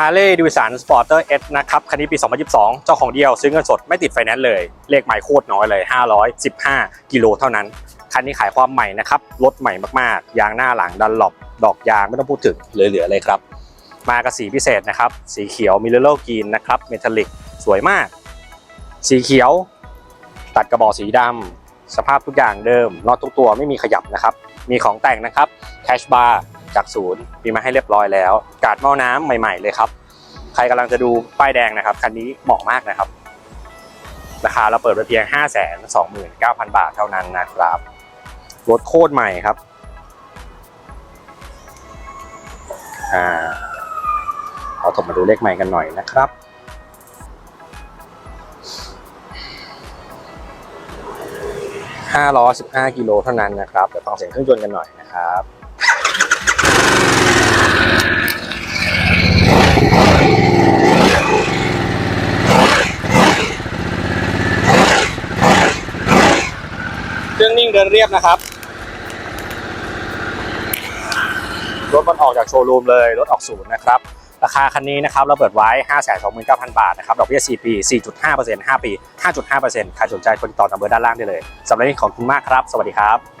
Harley Davidson Sporter S นะครับคันนี้ปี 2022 เจ้าของเดียวซื้อเงินสดไม่ติดไฟแนนซ์เลย เลขใหม่โคตรน้อยเลย 515 กิโลเท่านั้น คันนี้ขายความใหม่นะครับรถใหม่มากๆ ยางหน้าหลังดันหลบดอกยางไม่ต้องพูดถึงเหลือๆเลยครับ มากับสีพิเศษนะครับ สีเขียวมิเลโลกีนนะครับเมทัลลิกสวยมาก สีเขียว ตัดกระบอกสีดำสภาพทุกอย่างเดิมน็อตทุกตัวไม่มีขยับนะครับมีของแต่งนะครับแคชบาร์ จากศูนย์มีมาให้เรียบร้อยแล้ว กาดหม้อน้ำใหม่ๆเลยครับ ใครกำลังจะดูป้ายแดงนะครับคันนี้เหมาะมากนะครับ ราคาเราเปิดไปเพียง 5 2 9 0 0 0 บาทเท่านั้นนะครับรถโคตรใหม่ครับอ่าเอาถมมาดูเลขใหม่กันหน่อยนะครับ515 กิโลเท่านั้นนะครับเดี๋ยวฟังเสียงเครื่องยนต์กันหน่อยนะครับ เครื่องนิ่งเดินเรียบนะครับ รถมันออกจากโชว์รูมเลย รถออกศูนย์นะครับ ราคาคันนี้นะครับเราเปิดไว้ 529,000 บาทนะครับ ดอกเบี้ย 4 ปี 4.5% 5 ปี 5.5%ใครสนใจคนติดต่อตามเบอร์ด้านล่างได้เลยสำหรับวันนี้ขอบคุณมากครับ สวัสดีครับ